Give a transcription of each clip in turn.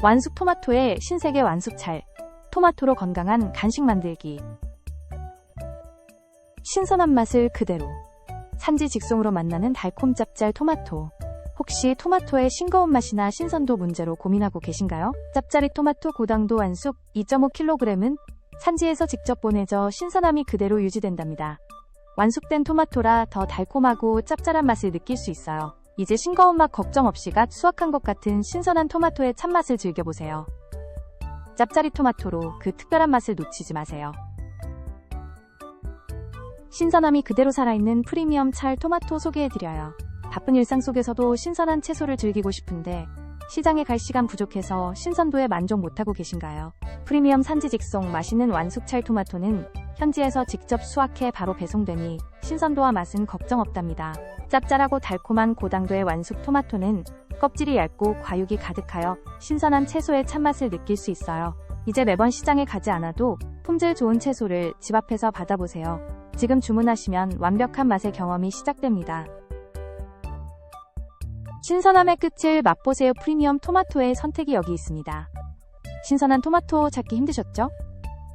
완숙 토마토의 신세계 완숙찰. 토마토로 건강한 간식 만들기. 신선한 맛을 그대로. 산지 직송으로 만나는 달콤 짭짤 토마토. 혹시 토마토의 싱거운 맛이나 신선도 문제로 고민하고 계신가요? 짭짜리 토마토 고당도 완숙 2.5kg은 산지에서 직접 보내져 신선함이 그대로 유지된답니다. 완숙된 토마토라 더 달콤하고 짭짤한 맛을 느낄 수 있어요. 이제 싱거운 맛 걱정 없이 갓 수확한 것 같은 신선한 토마토의 참맛을 즐겨보세요. 짭짜리 토마토로 그 특별한 맛을 놓치지 마세요. 신선함이 그대로 살아있는 프리미엄 찰 토마토 소개해드려요. 바쁜 일상 속에서도 신선한 채소를 즐기고 싶은데 시장에 갈 시간 부족해서 신선도에 만족 못하고 계신가요? 프리미엄 산지 직송 맛있는 완숙 찰 토마토는 현지에서 직접 수확해 바로 배송되니 신선도와 맛은 걱정 없답니다. 짭짤하고 달콤한 고당도의 완숙 토마토는 껍질이 얇고 과육이 가득하여 신선한 채소의 참맛을 느낄 수 있어요. 이제 매번 시장에 가지 않아도 품질 좋은 채소를 집 앞에서 받아보세요. 지금 주문하시면 완벽한 맛의 경험이 시작됩니다. 신선함의 끝을 맛보세요. 프리미엄 토마토의 선택이 여기 있습니다. 신선한 토마토 찾기 힘드셨죠?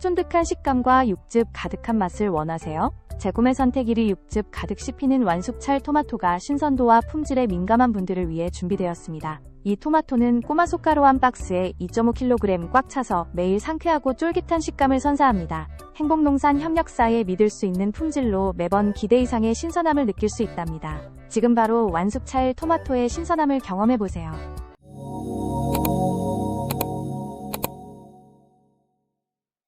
쫀득한 식감과 육즙 가득한 맛을 원하세요? 재구매 선택 1위 육즙 가득 씹히는 완숙찰 토마토가 신선도와 품질에 민감한 분들을 위해 준비되었습니다. 이 토마토는 꼬마 숟가루 한 박스에 2.5kg 꽉 차서 매일 상쾌하고 쫄깃한 식감을 선사합니다. 행복농산 협력사에 믿을 수 있는 품질로 매번 기대 이상의 신선함을 느낄 수 있답니다. 지금 바로 완숙찰 토마토의 신선함을 경험해보세요.